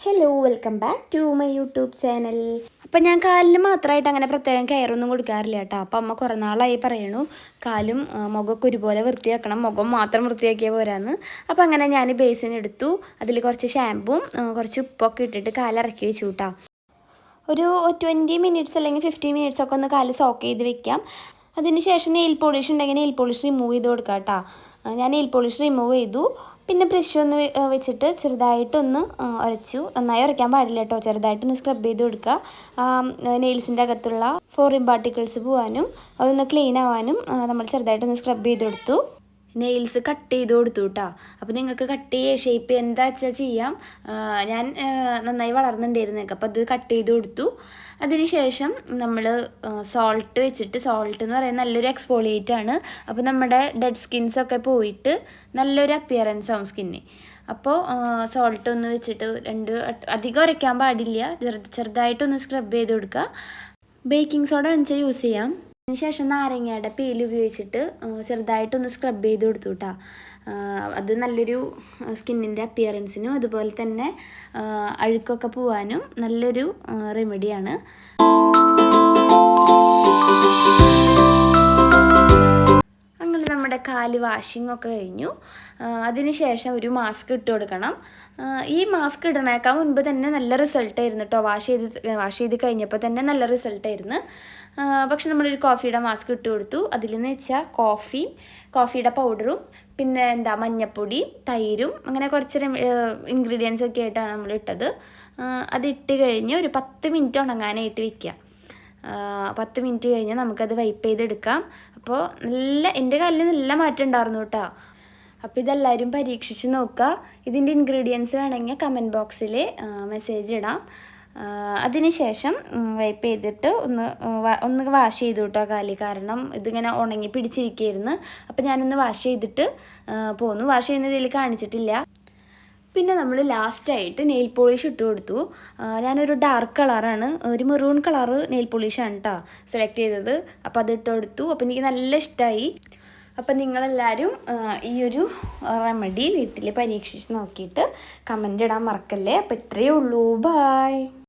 Hello welcome back to my YouTube channel അപ്പം ഞാൻ കാലിന് മാത്രമായിട്ട് അങ്ങനെ പ്രത്യേകം കെയറൊന്നും കൊടുക്കാറില്ല കേട്ടോ. അപ്പം അമ്മ കുറേ നാളായി പറയണു കാലും മുഖമൊക്കെ ഒരുപോലെ വൃത്തിയാക്കണം മുഖം മാത്രം വൃത്തിയാക്കിയാൽ പോരാന്ന്. അപ്പം അങ്ങനെ ഞാൻ ബേസിൻ എടുത്തു അതിൽ കുറച്ച് ഷാമ്പും കുറച്ച് ഉപ്പൊക്കെ ഇട്ടിട്ട് കാലിറക്കി വെച്ചു കേട്ടോ ഒരു ട്വന്റി മിനിറ്റ്സ് അല്ലെങ്കിൽ ഫിഫ്റ്റീൻ മിനിറ്റ്സ് ഒക്കെ ഒന്ന് കാൽ സോക്ക് ചെയ്ത് വെക്കാം. അതിന് ശേഷം നെയിൽ പോളിഷ് ഉണ്ടെങ്കിൽ നെയിൽ പോളിഷ് റിമൂവ് ചെയ്ത് കൊടുക്കാം കേട്ടോ ഞാൻ നെയിൽ പോളിഷ് റിമൂവ് ചെയ്തു. പിന്നെ ബ്രഷ് ഒന്ന് വെച്ചിട്ട് ചെറുതായിട്ടൊന്ന് ഉരച്ചു നന്നായി ഉരയ്ക്കാൻ പാടില്ല കേട്ടോ ചെറുതായിട്ടൊന്ന് സ്ക്രബ് ചെയ്ത് കൊടുക്കുക നെയിൽസിന്റെ അകത്തുള്ള ഫോറിൻ പാർട്ടിക്കിൾസ് പോകാനും അതൊന്ന് ക്ലീൻ ആവാനും നമ്മൾ ചെറുതായിട്ടൊന്ന് സ്ക്രബ് ചെയ്ത് കൊടുത്തു. നെയിൽസ് കട്ട് ചെയ്ത് കൊടുത്തു കേട്ടോ അപ്പോൾ നിങ്ങൾക്ക് കട്ട് ചെയ്യുക ഷേപ്പ് എന്താ വെച്ചാൽ ചെയ്യാം. ഞാൻ നന്നായി വളർന്നിട്ടുണ്ടായിരുന്നേക്ക് അപ്പോൾ അത് കട്ട് ചെയ്ത് കൊടുത്തു. അതിനുശേഷം നമ്മൾ സോൾട്ട് വെച്ചിട്ട് സോൾട്ട് എന്ന് പറയുന്നത് നല്ലൊരു എക്സ്പോളിയേറ്റ് ആണ്. അപ്പോൾ നമ്മുടെ ഡെഡ് സ്കിൻസ് ഒക്കെ പോയിട്ട് നല്ലൊരു അപ്പിയറൻസ് ആവും സ്കിന്നിന് അപ്പോൾ സോൾട്ട് ഒന്ന് വെച്ചിട്ട് രണ്ട് അധികം ഉരയ്ക്കാൻ പാടില്ല. ചെറു ചെറുതായിട്ടൊന്ന് സ്ക്രബ് ചെയ്ത് കൊടുക്കുക ബേക്കിംഗ് സോഡ വെച്ചാൽ യൂസ് ചെയ്യാം. അതിനുശേഷം നാരങ്ങയുടെ പേൽ ഉപയോഗിച്ചിട്ട് ചെറുതായിട്ട് ചെറുതായിട്ടൊന്ന് സ്ക്രബ് ചെയ്ത് കൊടുത്തു കേട്ടോ അത് നല്ലൊരു സ്കിന്നിന്റെ അപ്പിയറൻസിനും അതുപോലെ തന്നെ അഴുക്കൊക്കെ പോവാനും നല്ലൊരു റെമഡിയാണ് കാൽ വാഷിംഗ് ഒക്കെ കഴിഞ്ഞു. അതിനുശേഷം ഒരു മാസ്ക് ഇട്ട് കൊടുക്കണം. ഈ മാസ്ക് ഇടണേക്കാൾ മുൻപ് തന്നെ നല്ല റിസൾട്ട് ആയിരുന്നു കേട്ടോ വാഷ് ചെയ്ത് വാഷ് ചെയ്ത് കഴിഞ്ഞപ്പോൾ തന്നെ നല്ല റിസൾട്ടായിരുന്നു പക്ഷെ നമ്മളൊരു കോഫിയുടെ മാസ്ക് ഇട്ട് കൊടുത്തു. അതിലെന്ന് വെച്ചാൽ കോഫി കോഫിയുടെ പൗഡറും പിന്നെ എന്താ മഞ്ഞപ്പൊടി തൈരും അങ്ങനെ കുറച്ച് ഇൻഗ്രീഡിയൻസ് ഒക്കെ ആയിട്ടാണ് നമ്മൾ ഇട്ടത്. അതിട്ട് കഴിഞ്ഞ് ഒരു പത്ത് മിനിറ്റ് ഉണങ്ങാനായിട്ട് വെക്കുക ആ, പത്ത് മിനിറ്റ് കഴിഞ്ഞാൽ നമുക്കത് വൈപ്പ് ചെയ്തെടുക്കാം. അപ്പോൾ നല്ല എന്റെ കല്ലിൽ നല്ല മാറ്റം ഉണ്ടായിരുന്നു കേട്ടോ. അപ്പോൾ ഇതെല്ലാവരും പരീക്ഷിച്ച് നോക്കുക ഇതിന്റെ ഇൻഗ്രീഡിയൻസ് വേണമെങ്കിൽ കമന്റ് ബോക്സിൽ മെസ്സേജ് ഇടാം. അതിനുശേഷം വൈപ്പ് ചെയ്തിട്ട് ഒന്ന് ഒന്ന് വാഷ് ചെയ്തു കേട്ടോ കാലി. കാരണം ഇതിങ്ങനെ ഉണങ്ങി പിടിച്ചിരിക്കുകയായിരുന്നു അപ്പോൾ ഞാനൊന്ന് വാഷ് ചെയ്തിട്ട് പോന്നു. വാഷ് ചെയ്യുന്നതിൽ കാണിച്ചിട്ടില്ല. പിന്നെ നമ്മൾ ലാസ്റ്റായിട്ട് നെയിൽ പോളിഷ് ഇട്ട് കൊടുത്തു. ഞാനൊരു ഡാർക്ക് കളറാണ്. ഒരു മെറൂൺ കളറ് നെയിൽ പോളിഷാണ് കേട്ടോ സെലക്ട് ചെയ്തത്. അപ്പോൾ അത് ഇട്ട് കൊടുത്തു. അപ്പോൾ എനിക്ക് നല്ല ഇഷ്ടമായി അപ്പം നിങ്ങളെല്ലാവരും ഈ ഒരു റെമഡി വീട്ടിൽ പരീക്ഷിച്ച് നോക്കിയിട്ട് കമന്റ് ഇടാൻ മറക്കല്ലേ? അപ്പോൾ ഇത്രയേ ഉള്ളൂ. ബായ്